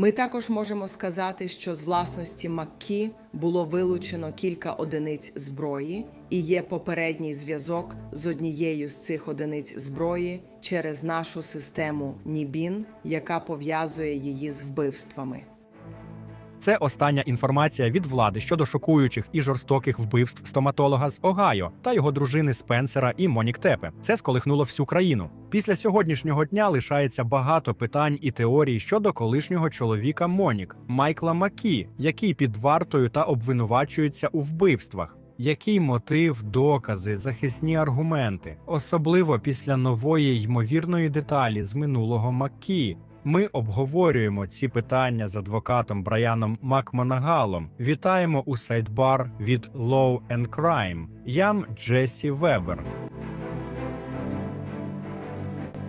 Ми також можемо сказати, що з власності Маккі було вилучено кілька одиниць зброї, і є попередній зв'язок з однією з цих одиниць зброї через нашу систему Нібін, яка пов'язує її з вбивствами. Це остання інформація від влади щодо шокуючих і жорстоких вбивств стоматолога з Огайо та його дружини Спенсера і Монік Тепе. Це сколихнуло всю країну. Після сьогоднішнього дня лишається багато питань і теорій щодо колишнього чоловіка Монік Майкла Макі, який під вартою та обвинувачується у вбивствах. Який мотив, докази, захисні аргументи, особливо після нової ймовірної деталі з минулого Маккі. Ми обговорюємо ці питання з адвокатом Брайаном Макмонагалом. Вітаємо у сайдбар від Law and Crime. Ям Джесі Вебер.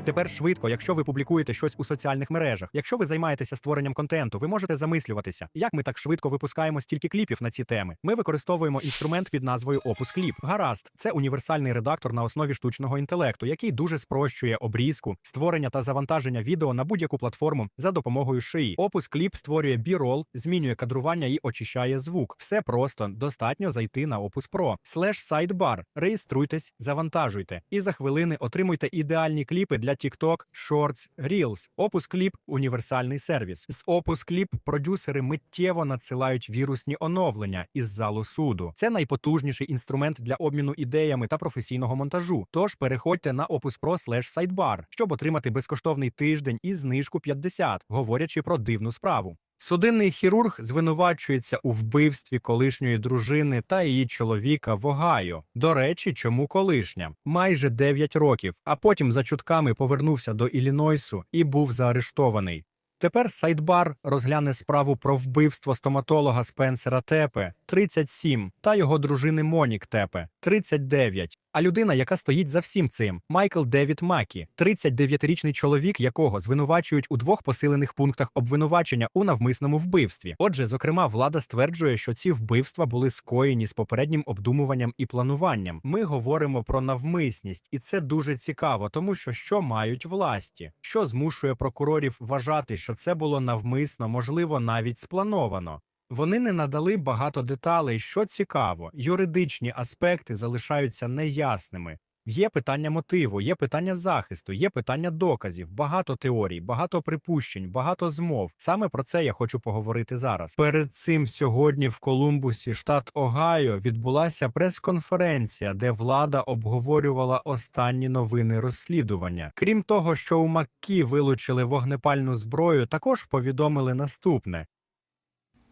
Тепер швидко, якщо ви публікуєте щось у соціальних мережах, якщо ви займаєтеся створенням контенту, ви можете замислюватися, як ми так швидко випускаємо стільки кліпів на ці теми. Ми використовуємо інструмент під назвою Opus Clip. Гаразд, це універсальний редактор на основі штучного інтелекту, який дуже спрощує обрізку, створення та завантаження відео на будь-яку платформу за допомогою шиї. Opus Clip створює бірол, змінює кадрування і очищає звук. Все просто достатньо зайти на Opus Pro. Слеш Sidebar. Реєструйтесь, завантажуйте, і за хвилини отримуйте ідеальні кліпи для TikTok, Shorts, Reels. Opus Clip – універсальний сервіс. З Opus Clip продюсери миттєво надсилають вірусні оновлення із залу суду. Це найпотужніший інструмент для обміну ідеями та професійного монтажу. Тож переходьте на opus.pro/sidebar, щоб отримати безкоштовний тиждень і знижку 50, говорячи про дивну справу. Судинний хірург звинувачується у вбивстві колишньої дружини та її чоловіка в Огайо. До речі, чому колишня? Майже 9 років, а потім за чутками повернувся до Іллінойсу і був заарештований. Тепер Сайдбар розгляне справу про вбивство стоматолога Спенсера Тепе 37 та його дружини Монік Тепе 39. А людина, яка стоїть за всім цим, Майкл Девід Макі, 39-річний чоловік, якого звинувачують у двох посилених пунктах обвинувачення у навмисному вбивстві. Отже, зокрема, влада стверджує, що ці вбивства були скоєні з попереднім обдумуванням і плануванням. Ми говоримо про навмисність, і це дуже цікаво, тому що що мають власті, що змушує прокурорів вважати, що це було навмисно, можливо, навіть сплановано. Вони не надали багато деталей, що цікаво, юридичні аспекти залишаються неясними. Є питання мотиву, є питання захисту, є питання доказів, багато теорій, багато припущень, багато змов. Саме про це я хочу поговорити зараз. Перед цим сьогодні в Колумбусі, штат Огайо, відбулася прес-конференція, де влада обговорювала останні новини розслідування. Крім того, що у Маккі вилучили вогнепальну зброю, також повідомили наступне: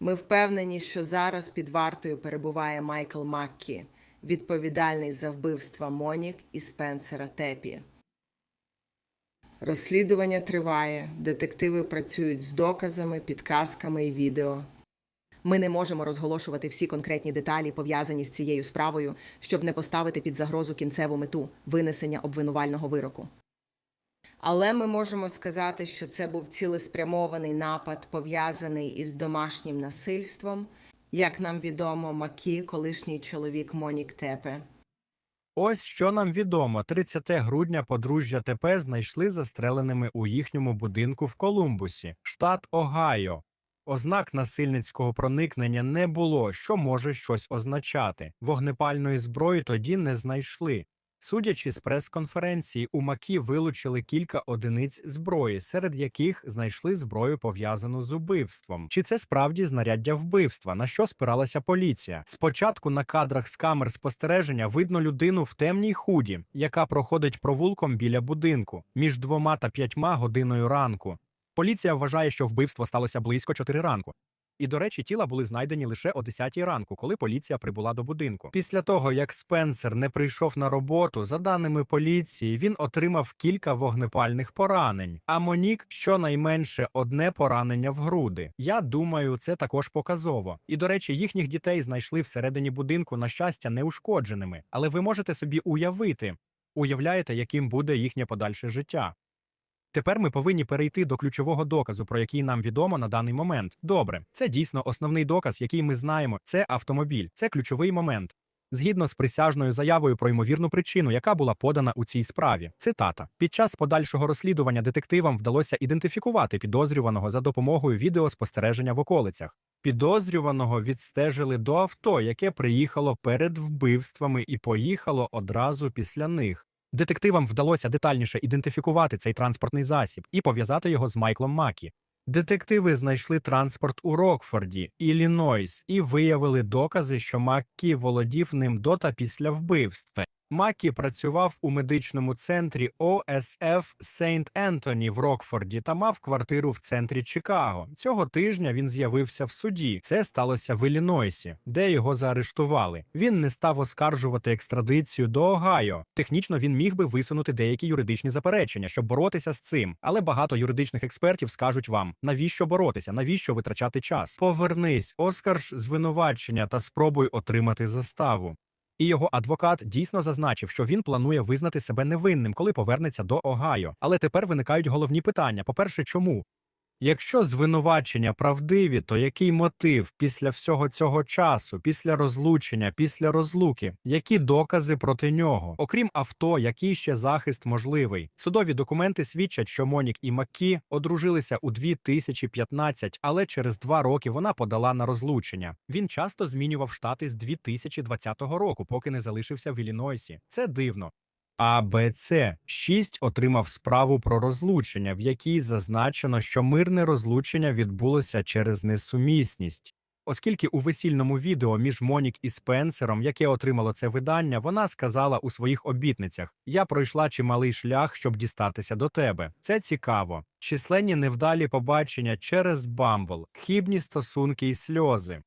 Ми впевнені, що зараз під вартою перебуває Майкл Маккі, відповідальний за вбивства Монік і Спенсера Тепі. Розслідування триває, детективи працюють з доказами, підказками і відео. Ми не можемо розголошувати всі конкретні деталі, пов'язані з цією справою, щоб не поставити під загрозу кінцеву мету винесення обвинувального вироку. Але ми можемо сказати, що це був цілеспрямований напад, пов'язаний із домашнім насильством. Як нам відомо, Макі, колишній чоловік Монік Тепе. Ось що нам відомо: 30 грудня подружжя ТП знайшли застреленими у їхньому будинку в Колумбусі, штат Огайо. Ознак насильницького проникнення не було, що може щось означати. Вогнепальної зброї тоді не знайшли. Судячи з прес-конференції, у Макі вилучили кілька одиниць зброї, серед яких знайшли зброю пов'язану з убивством. Чи це справді знаряддя вбивства? На що спиралася поліція? Спочатку на кадрах з камер спостереження видно людину в темній худі, яка проходить провулком біля будинку між двома та п'ятьма годиною ранку. Поліція вважає, що вбивство сталося близько 4 ранку. І, до речі, тіла були знайдені лише о 10 ранку, коли поліція прибула до будинку. Після того, як Спенсер не прийшов на роботу, за даними поліції, він отримав кілька вогнепальних поранень. А Монік щонайменше одне поранення в груди. Я думаю, це також показово. І, до речі, їхніх дітей знайшли всередині будинку, на щастя, неушкодженими. Але ви можете собі уявити, уявляєте, яким буде їхнє подальше життя. Тепер ми повинні перейти до ключового доказу, про який нам відомо на даний момент. Добре, це дійсно основний доказ, який ми знаємо. Це автомобіль, це ключовий момент. згідно з присяжною заявою про ймовірну причину, яка була подана у цій справі. Цитата: під час подальшого розслідування детективам вдалося ідентифікувати підозрюваного за допомогою відеоспостереження в околицях. Підозрюваного відстежили до авто, яке приїхало перед вбивствами і поїхало одразу після них. Детективам вдалося детальніше ідентифікувати цей транспортний засіб і пов'язати його з Майклом Макі. Детективи знайшли транспорт у Рокфорді, Іллінойс, і виявили докази, що Маккі володів ним до та після вбивства. Маккі працював у медичному центрі ОСФ Сейнт Ентоні в Рокфорді та мав квартиру в центрі Чикаго. Цього тижня він з'явився в суді. Це сталося в Іллінойсі, де його заарештували. Він не став оскаржувати екстрадицію до Огайо. Технічно він міг би висунути деякі юридичні заперечення, щоб боротися з цим. Але багато юридичних експертів скажуть вам, навіщо боротися, навіщо витрачати час. Повернись, оскарж звинувачення та спробуй отримати заставу. І його адвокат дійсно зазначив, що він планує визнати себе невинним, коли повернеться до Огайо. Але тепер виникають головні питання: по-перше, чому? Якщо звинувачення правдиві, то який мотив після всього цього часу, після розлучення, після розлуки? Які докази проти нього? Окрім авто, який ще захист можливий? Судові документи свідчать, що Монік і Маккі одружилися у 2015, але через два роки вона подала на розлучення. Він часто змінював штати з 2020 року, поки не залишився в Іллінойсі. Це дивно. АБЦ 6 отримав справу про розлучення, в якій зазначено, що мирне розлучення відбулося через несумісність. Оскільки у весільному відео між Монік і Спенсером, яке отримало це видання, вона сказала у своїх обітницях: Я пройшла чималий шлях, щоб дістатися до тебе. Це цікаво. Численні невдалі побачення через Бамбл, хібні стосунки і сльози.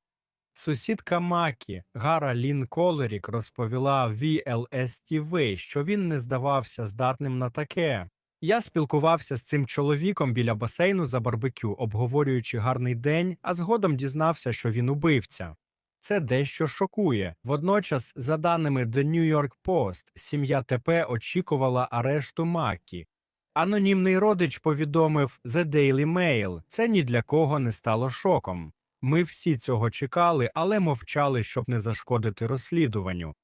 Сусідка Макі Гара Лін Колерік розповіла VLS-TV, що він не здавався здатним на таке. Я спілкувався з цим чоловіком біля басейну за барбекю, обговорюючи гарний день, а згодом дізнався, що він убивця. Це дещо шокує. Водночас, за даними The New York Post, сім'я ТП очікувала арешту Макі. Анонімний родич повідомив The Daily Mail. Це ні для кого не стало шоком. Ми всі цього чекали, але мовчали, щоб не зашкодити розслідуванню.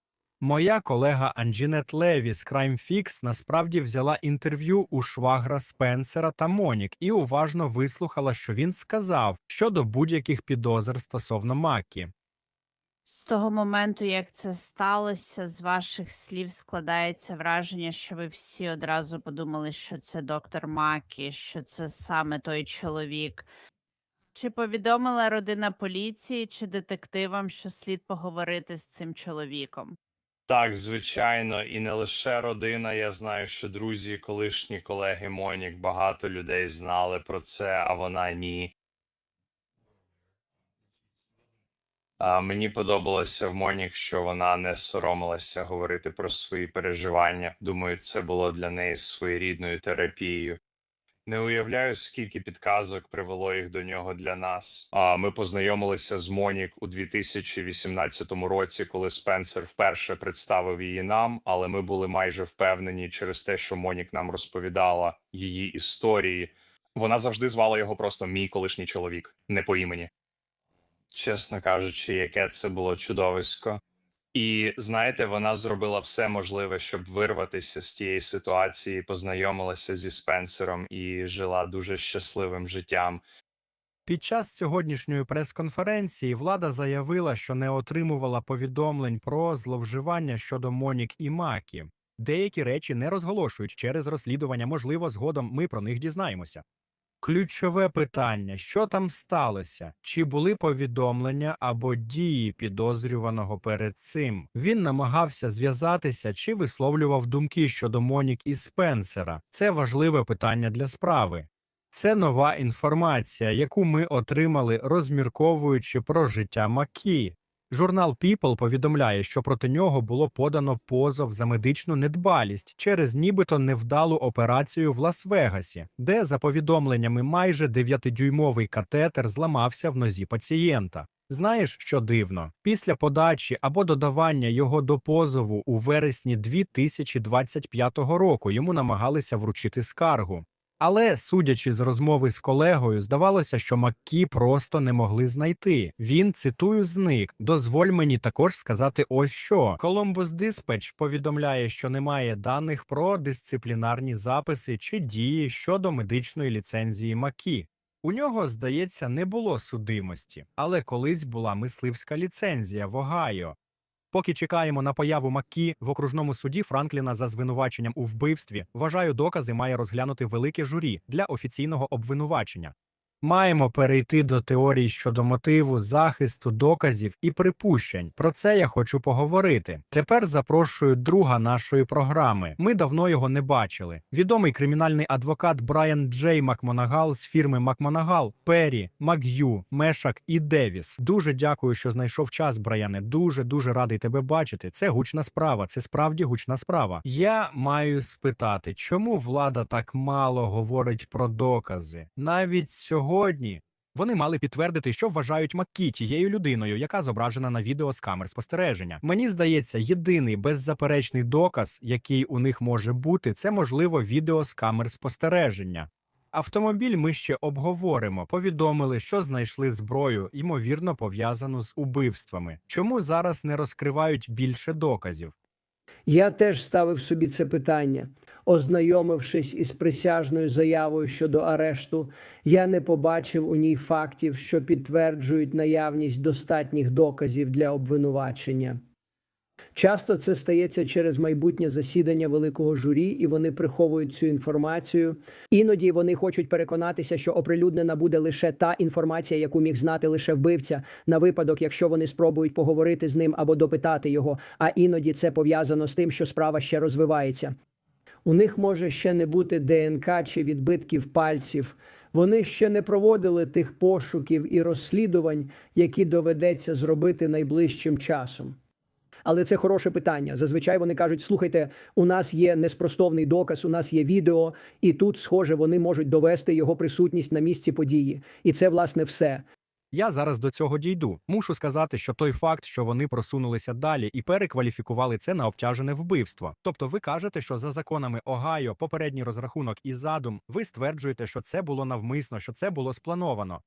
Моя колега Анджінет Леві з Crime Fix насправді взяла інтерв'ю у швагра Спенсера та Монік і уважно вислухала, що він сказав щодо будь-яких підозр стосовно Макі. З того моменту, як це сталося, з ваших слів складається враження, що ви всі одразу подумали, що це доктор Макі, що це саме той чоловік. Чи повідомила родина поліції чи детективам, що слід поговорити з цим чоловіком? Так, звичайно, і не лише родина. Я знаю, що друзі, колишні колеги Монік, багато людей знали про це, а вона ні. А мені подобалося в Монік, що вона не соромилася говорити про свої переживання. Думаю, це було для неї своєрідною терапією. Не уявляю, скільки підказок привело їх до нього для нас. А ми познайомилися з Монік у 2018 році, коли Спенсер вперше представив її нам. Але ми були майже впевнені через те, що Монік нам розповідала її історії. Вона завжди звала його просто мій колишній чоловік, не по імені. Чесно кажучи, яке це було чудовисько. І знаєте, вона зробила все можливе, щоб вирватися з тієї ситуації, познайомилася зі Спенсером і жила дуже щасливим життям. Під час сьогоднішньої прес-конференції влада заявила, що не отримувала повідомлень про зловживання щодо Монік і Макі. Деякі речі не розголошують через розслідування, можливо, згодом ми про них дізнаємося. Ключове питання: що там сталося? Чи були повідомлення або дії підозрюваного перед цим? Він намагався зв'язатися чи висловлював думки щодо Монік і Спенсера. Це важливе питання для справи. Це нова інформація, яку ми отримали, розмірковуючи про життя Макі. Журнал People повідомляє, що проти нього було подано позов за медичну недбалість через нібито невдалу операцію в Лас-Вегасі, де, за повідомленнями, майже 9-дюймовий катетер зламався в нозі пацієнта. Знаєш, що дивно? Після подачі або додавання його до позову у вересні 2025 року йому намагалися вручити скаргу. Але, судячи з розмови з колегою, здавалося, що Маккі просто не могли знайти. Він цитую зник. Дозволь мені також сказати ось що. Columbus Dispatch повідомляє, що немає даних про дисциплінарні записи чи дії щодо медичної ліцензії Макі. У нього, здається, не було судимості, але колись була мисливська ліцензія в Огайо. Поки чекаємо на появу Маккі в окружному суді Франкліна за звинуваченням у вбивстві, вважаю, докази має розглянути велике журі для офіційного обвинувачення. Маємо перейти до теорій щодо мотиву, захисту, доказів і припущень. Про це я хочу поговорити. Тепер запрошую друга нашої програми. Ми давно його не бачили. Відомий кримінальний адвокат Брайан Джей Макмонагал з фірми Макмонагал, Перрі, Мак'ю, Мешак і Девіс. Дуже дякую, що знайшов час, Брайане. Дуже дуже радий тебе бачити. Це гучна справа. Це справді гучна справа. Я маю спитати, чому влада так мало говорить про докази? Навіть сьогодні вони мали підтвердити, що вважають Маккі тією людиною, яка зображена на відео з камер спостереження. Мені здається, єдиний беззаперечний доказ, який у них може бути, це можливо відео з камер спостереження. Автомобіль ми ще обговоримо. Повідомили, що знайшли зброю, ймовірно пов'язану з убивствами. Чому зараз не розкривають більше доказів? Я теж ставив собі це питання. Ознайомившись із присяжною заявою щодо арешту, я не побачив у ній фактів, що підтверджують наявність достатніх доказів для обвинувачення. Часто це стається через майбутнє засідання великого журі, і вони приховують цю інформацію. Іноді вони хочуть переконатися, що оприлюднена буде лише та інформація, яку міг знати лише вбивця, на випадок, якщо вони спробують поговорити з ним або допитати його. А іноді це пов'язано з тим, що справа ще розвивається. У них може ще не бути ДНК чи відбитків пальців. Вони ще не проводили тих пошуків і розслідувань, які доведеться зробити найближчим часом. Але це хороше питання. Зазвичай вони кажуть: слухайте, у нас є неспростовний доказ, у нас є відео, і тут, схоже, вони можуть довести його присутність на місці події. І це, власне, все. Я зараз до цього дійду. Мушу сказати, що той факт, що вони просунулися далі і перекваліфікували це на обтяжене вбивство. Тобто, ви кажете, що за законами Огайо, попередній розрахунок і задум, ви стверджуєте, що це було навмисно, що це було сплановано.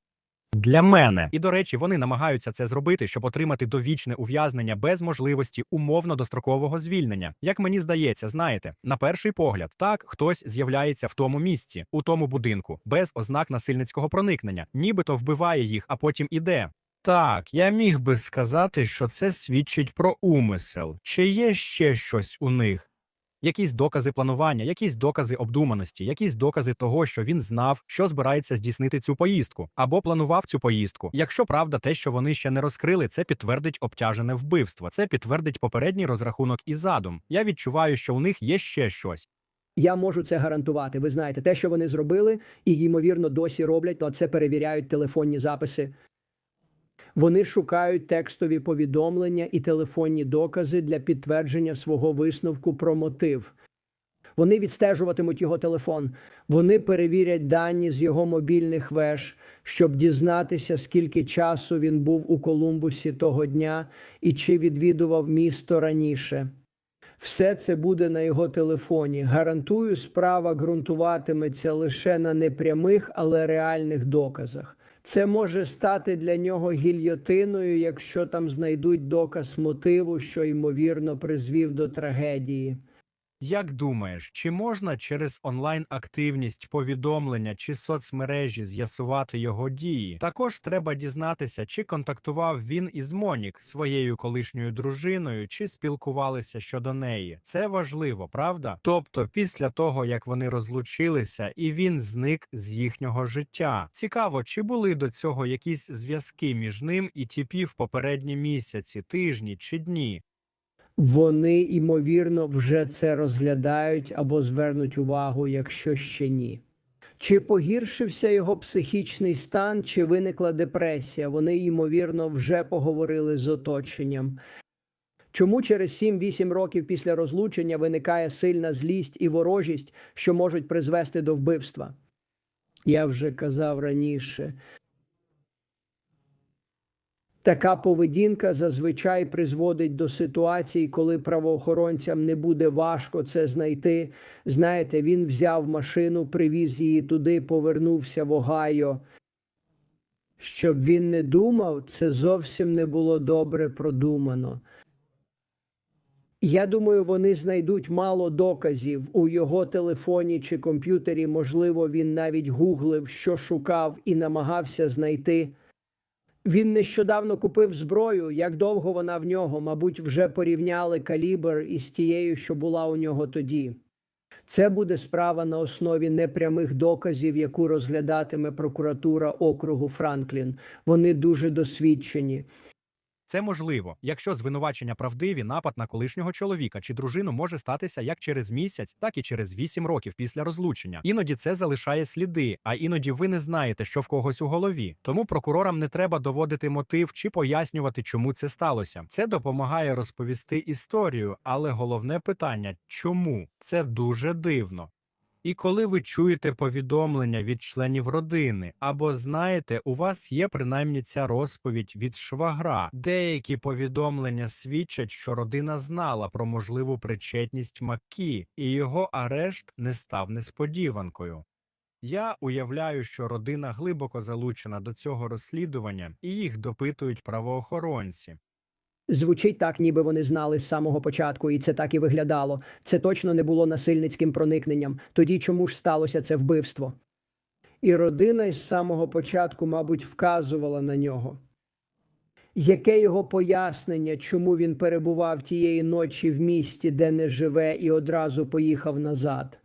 Для мене і до речі, вони намагаються це зробити, щоб отримати довічне ув'язнення без можливості умовно дострокового звільнення. Як мені здається, знаєте, на перший погляд, так хтось з'являється в тому місці, у тому будинку, без ознак насильницького проникнення, нібито вбиває їх, а потім іде. Так, я міг би сказати, що це свідчить про умисел. Чи є ще щось у них? Якісь докази планування, якісь докази обдуманості, якісь докази того, що він знав, що збирається здійснити цю поїздку, або планував цю поїздку. Якщо правда, те, що вони ще не розкрили, це підтвердить обтяжене вбивство, це підтвердить попередній розрахунок і задум. Я відчуваю, що у них є ще щось. Я можу це гарантувати. Ви знаєте, те, що вони зробили, і ймовірно досі роблять, то це перевіряють телефонні записи. Вони шукають текстові повідомлення і телефонні докази для підтвердження свого висновку про мотив. Вони відстежуватимуть його телефон. Вони перевірять дані з його мобільних веж, щоб дізнатися, скільки часу він був у Колумбусі того дня і чи відвідував місто раніше. Все це буде на його телефоні. Гарантую, справа ґрунтуватиметься лише на непрямих, але реальних доказах. Це може стати для нього гільйотиною, якщо там знайдуть доказ мотиву, що ймовірно призвів до трагедії. Як думаєш, чи можна через онлайн-активність, повідомлення чи соцмережі з'ясувати його дії? Також треба дізнатися, чи контактував він із Монік, своєю колишньою дружиною, чи спілкувалися щодо неї. Це важливо, правда? Тобто, після того як вони розлучилися, і він зник з їхнього життя. Цікаво, чи були до цього якісь зв'язки між ним і тіпів попередні місяці, тижні чи дні? Вони, ймовірно, вже це розглядають або звернуть увагу, якщо ще ні. Чи погіршився його психічний стан, чи виникла депресія? Вони, ймовірно, вже поговорили з оточенням. Чому через 7-8 років після розлучення виникає сильна злість і ворожість, що можуть призвести до вбивства? Я вже казав раніше. Така поведінка зазвичай призводить до ситуацій, коли правоохоронцям не буде важко це знайти. Знаєте, він взяв машину, привіз її туди, повернувся в Огайо. Щоб він не думав, це зовсім не було добре продумано. Я думаю, вони знайдуть мало доказів у його телефоні чи комп'ютері. Можливо, він навіть гуглив, що шукав, і намагався знайти. Він нещодавно купив зброю. Як довго вона в нього? Мабуть, вже порівняли калібр із тією, що була у нього тоді. Це буде справа на основі непрямих доказів, яку розглядатиме прокуратура округу Франклін. Вони дуже досвідчені. Це можливо, якщо звинувачення правдиві, напад на колишнього чоловіка чи дружину може статися як через місяць, так і через вісім років після розлучення. Іноді це залишає сліди, а іноді ви не знаєте, що в когось у голові. Тому прокурорам не треба доводити мотив чи пояснювати, чому це сталося. Це допомагає розповісти історію, але головне питання чому? Це дуже дивно. І коли ви чуєте повідомлення від членів родини, або знаєте, у вас є принаймні ця розповідь від швагра. Деякі повідомлення свідчать, що родина знала про можливу причетність Маккі, і його арешт не став несподіванкою. Я уявляю, що родина глибоко залучена до цього розслідування, і їх допитують правоохоронці. Звучить так, ніби вони знали з самого початку, і це так і виглядало. Це точно не було насильницьким проникненням. Тоді чому ж сталося це вбивство? І родина із самого початку, мабуть, вказувала на нього. Яке його пояснення, чому він перебував тієї ночі в місті, де не живе, і одразу поїхав назад?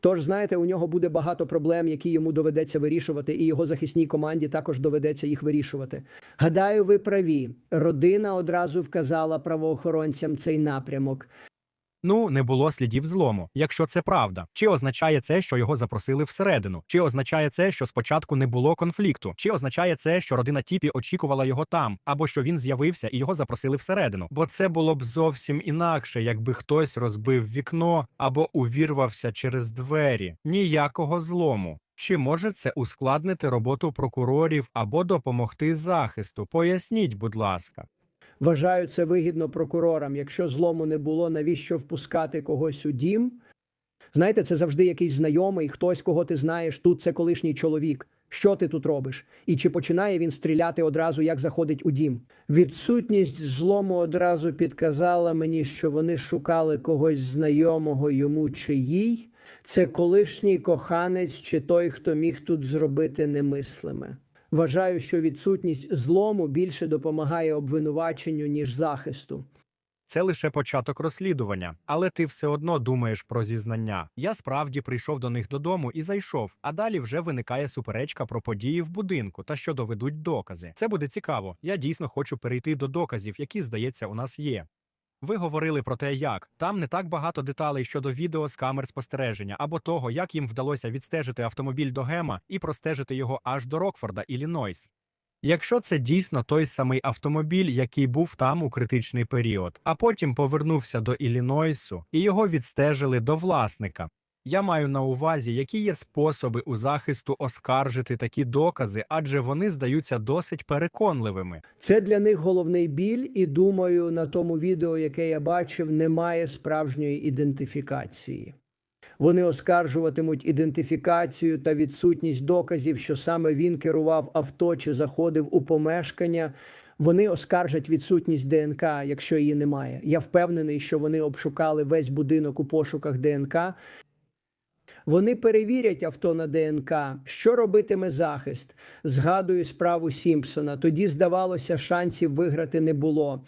Тож, знаєте, у нього буде багато проблем, які йому доведеться вирішувати, і його захисній команді також доведеться їх вирішувати. Гадаю, ви праві. Родина одразу вказала правоохоронцям цей напрямок. Ну, не було слідів злому, якщо це правда. Чи означає це, що його запросили всередину? Чи означає це, що спочатку не було конфлікту? Чи означає це, що родина Тіпі очікувала його там, або що він з'явився і його запросили всередину? Бо це було б зовсім інакше, якби хтось розбив вікно або увірвався через двері. Ніякого злому. Чи може це ускладнити роботу прокурорів або допомогти захисту? Поясніть, будь ласка. Вважаю це вигідно прокурорам. Якщо злому не було, навіщо впускати когось у дім? Знаєте, це завжди якийсь знайомий, хтось, кого ти знаєш. Тут це колишній чоловік. Що ти тут робиш? І чи починає він стріляти одразу, як заходить у дім? Відсутність злому одразу підказала мені, що вони шукали когось знайомого йому чи їй. Це колишній коханець чи той, хто міг тут зробити немислиме. Вважаю, що відсутність злому більше допомагає обвинуваченню, ніж захисту. Це лише початок розслідування, але ти все одно думаєш про зізнання. Я справді прийшов до них додому і зайшов, а далі вже виникає суперечка про події в будинку та що доведуть докази. Це буде цікаво. Я дійсно хочу перейти до доказів, які, здається, у нас є. Ви говорили про те, як там не так багато деталей щодо відео з камер спостереження або того, як їм вдалося відстежити автомобіль до Гема і простежити його аж до Рокфорда, Іллінойс. Якщо це дійсно той самий автомобіль, який був там у критичний період, а потім повернувся до Іллінойсу і його відстежили до власника. Я маю на увазі, які є способи у захисту оскаржити такі докази, адже вони здаються досить переконливими. Це для них головний біль, і думаю, на тому відео, яке я бачив, немає справжньої ідентифікації. Вони оскаржуватимуть ідентифікацію та відсутність доказів, що саме він керував авто чи заходив у помешкання. Вони оскаржать відсутність ДНК, якщо її немає. Я впевнений, що вони обшукали весь будинок у пошуках ДНК. Вони перевірять авто на ДНК. Що робитиме захист? Згадую справу Сімпсона. Тоді, здавалося, шансів виграти не було.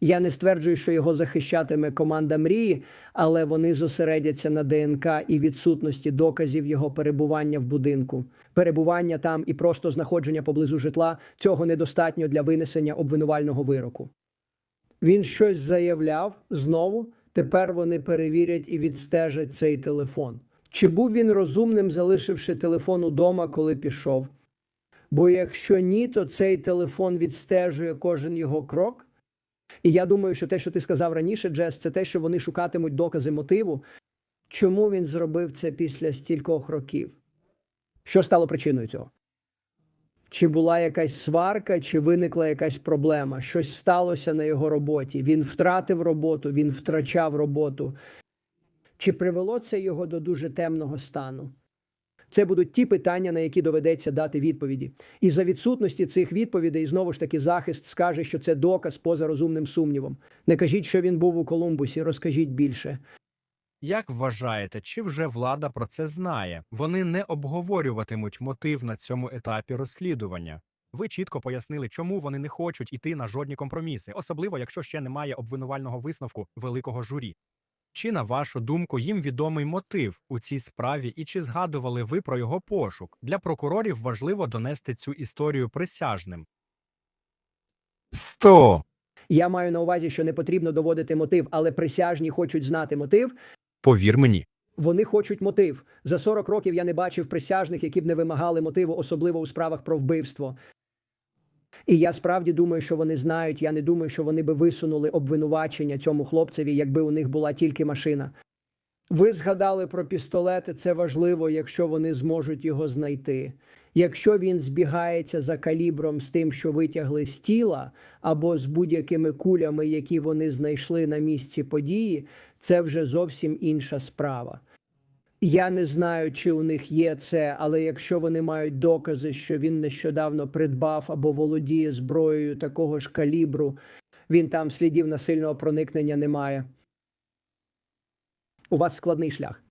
Я не стверджую, що його захищатиме команда мрії, але вони зосередяться на ДНК і відсутності доказів його перебування в будинку. Перебування там і просто знаходження поблизу житла цього недостатньо для винесення обвинувального вироку. Він щось заявляв знову. Тепер вони перевірять і відстежать цей телефон. Чи був він розумним, залишивши телефон удома, коли пішов? Бо якщо ні, то цей телефон відстежує кожен його крок. І я думаю, що те, що ти сказав раніше, Джес, це те, що вони шукатимуть докази мотиву. Чому він зробив це після стількох років? Що стало причиною цього? Чи була якась сварка, чи виникла якась проблема? Щось сталося на його роботі. Він втратив роботу, він втрачав роботу. Чи привело це його до дуже темного стану? Це будуть ті питання, на які доведеться дати відповіді. І за відсутності цих відповідей знову ж таки захист скаже, що це доказ поза розумним сумнівом. Не кажіть, що він був у Колумбусі, розкажіть більше. Як вважаєте, чи вже влада про це знає? Вони не обговорюватимуть мотив на цьому етапі розслідування. Ви чітко пояснили, чому вони не хочуть іти на жодні компроміси, особливо якщо ще немає обвинувального висновку великого журі. Чи, на вашу думку, їм відомий мотив у цій справі, і чи згадували ви про його пошук? Для прокурорів важливо донести цю історію присяжним. 100. Я маю на увазі, що не потрібно доводити мотив, але присяжні хочуть знати мотив. Повір мені. Вони хочуть мотив. За 40 років я не бачив присяжних, які б не вимагали мотиву, особливо у справах про вбивство. І я справді думаю, що вони знають. Я не думаю, що вони би висунули обвинувачення цьому хлопцеві, якби у них була тільки машина. Ви згадали про пістолети. Це важливо, якщо вони зможуть його знайти. Якщо він збігається за калібром з тим, що витягли з тіла, або з будь-якими кулями, які вони знайшли на місці події, це вже зовсім інша справа. Я не знаю, чи у них є це, але якщо вони мають докази, що він нещодавно придбав або володіє зброєю такого ж калібру, він там слідів насильного проникнення не має. У вас складний шлях.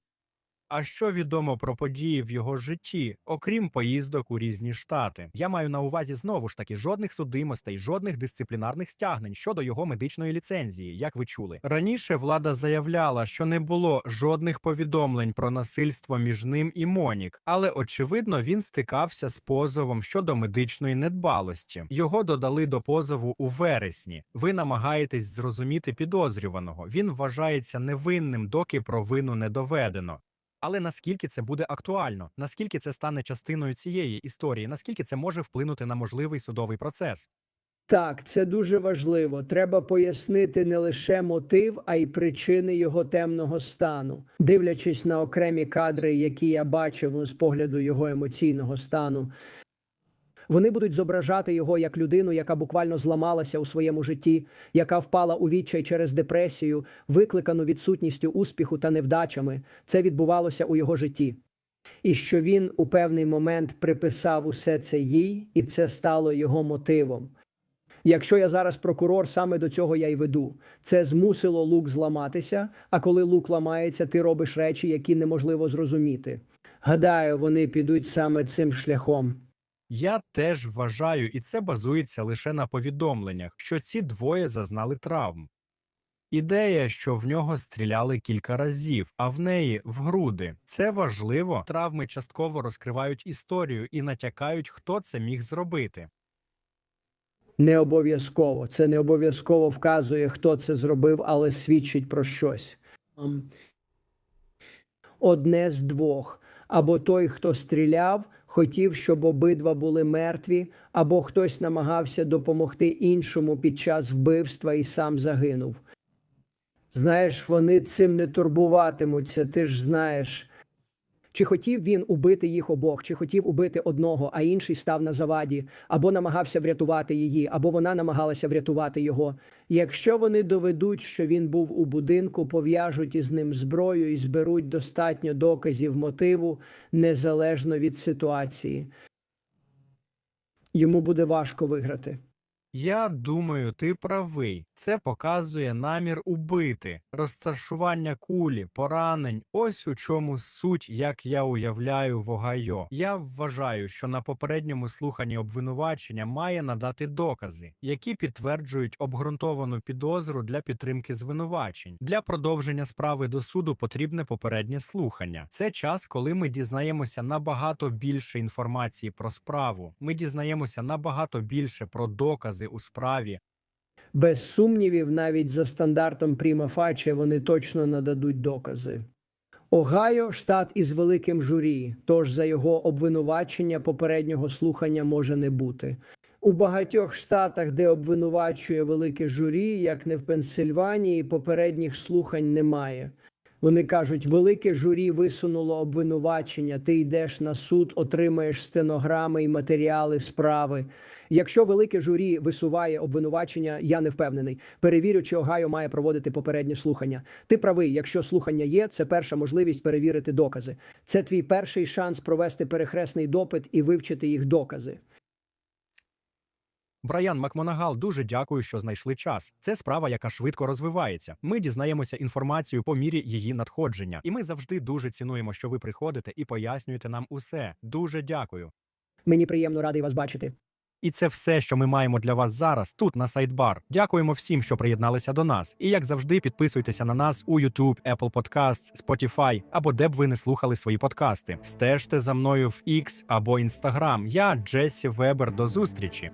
А що відомо про події в його житті, окрім поїздок у різні штати? Я маю на увазі знову ж таки жодних судимостей, жодних дисциплінарних стягнень щодо його медичної ліцензії, як ви чули. Раніше влада заявляла, що не було жодних повідомлень про насильство між ним і Монік, але очевидно він стикався з позовом щодо медичної недбалості. Його додали до позову у вересні. Ви намагаєтесь зрозуміти підозрюваного. Він вважається невинним, доки провину не доведено. Але наскільки це буде актуально, наскільки це стане частиною цієї історії, наскільки це може вплинути на можливий судовий процес? Так, це дуже важливо. Треба пояснити не лише мотив, а й причини його темного стану. Дивлячись на окремі кадри, які я бачив ну, з погляду його емоційного стану. Вони будуть зображати його як людину, яка буквально зламалася у своєму житті, яка впала у відчай через депресію, викликану відсутністю успіху та невдачами. Це відбувалося у його житті. І що він у певний момент приписав усе це їй, і це стало його мотивом. Якщо я зараз прокурор, саме до цього я й веду. Це змусило лук зламатися, а коли лук ламається, ти робиш речі, які неможливо зрозуміти. Гадаю, вони підуть саме цим шляхом. Я теж вважаю, і це базується лише на повідомленнях, що ці двоє зазнали травм. Ідея, що в нього стріляли кілька разів, а в неї в груди. Це важливо. Травми частково розкривають історію і натякають, хто це міг зробити. Не обов'язково. Це не обов'язково вказує, хто це зробив, але свідчить про щось. Ем, Одне з двох. Або той, хто стріляв, хотів, щоб обидва були мертві, або хтось намагався допомогти іншому під час вбивства і сам загинув. Знаєш, вони цим не турбуватимуться, ти ж знаєш. Чи хотів він убити їх обох, чи хотів убити одного, а інший став на заваді, або намагався врятувати її, або вона намагалася врятувати його. Якщо вони доведуть, що він був у будинку, пов'яжуть із ним зброю і зберуть достатньо доказів мотиву незалежно від ситуації, йому буде важко виграти. Я думаю, ти правий. Це показує намір убити, розташування кулі, поранень. Ось у чому суть, як я уявляю в Огайо. Я вважаю, що на попередньому слуханні обвинувачення має надати докази, які підтверджують обґрунтовану підозру для підтримки звинувачень. Для продовження справи до суду потрібне попереднє слухання. Це час, коли ми дізнаємося набагато більше інформації про справу. Ми дізнаємося набагато більше про докази у справі. Без сумнівів, навіть за стандартом Пріма Фаче вони точно нададуть докази. Огайо штат із великим журі, тож за його обвинувачення попереднього слухання може не бути. У багатьох штатах, де обвинувачує велике журі, як не в Пенсильванії, попередніх слухань немає. Вони кажуть, велике журі висунуло обвинувачення. Ти йдеш на суд, отримаєш стенограми і матеріали справи. Якщо велике журі висуває обвинувачення, я не впевнений. Перевірю, чи Огайо має проводити попереднє слухання. Ти правий, якщо слухання є, це перша можливість перевірити докази. Це твій перший шанс провести перехресний допит і вивчити їх докази. Брайан Макмонагал, дуже дякую, що знайшли час. Це справа, яка швидко розвивається. Ми дізнаємося інформацію по мірі її надходження, і ми завжди дуже цінуємо, що ви приходите і пояснюєте нам усе. Дуже дякую. Мені приємно радий вас бачити. І це все, що ми маємо для вас зараз тут на Сайдбар. Дякуємо всім, що приєдналися до нас. І як завжди, підписуйтеся на нас у YouTube, Apple Podcasts, Spotify або де б ви не слухали свої подкасти. Стежте за мною в X або Instagram. Я Джесі Вебер. До зустрічі.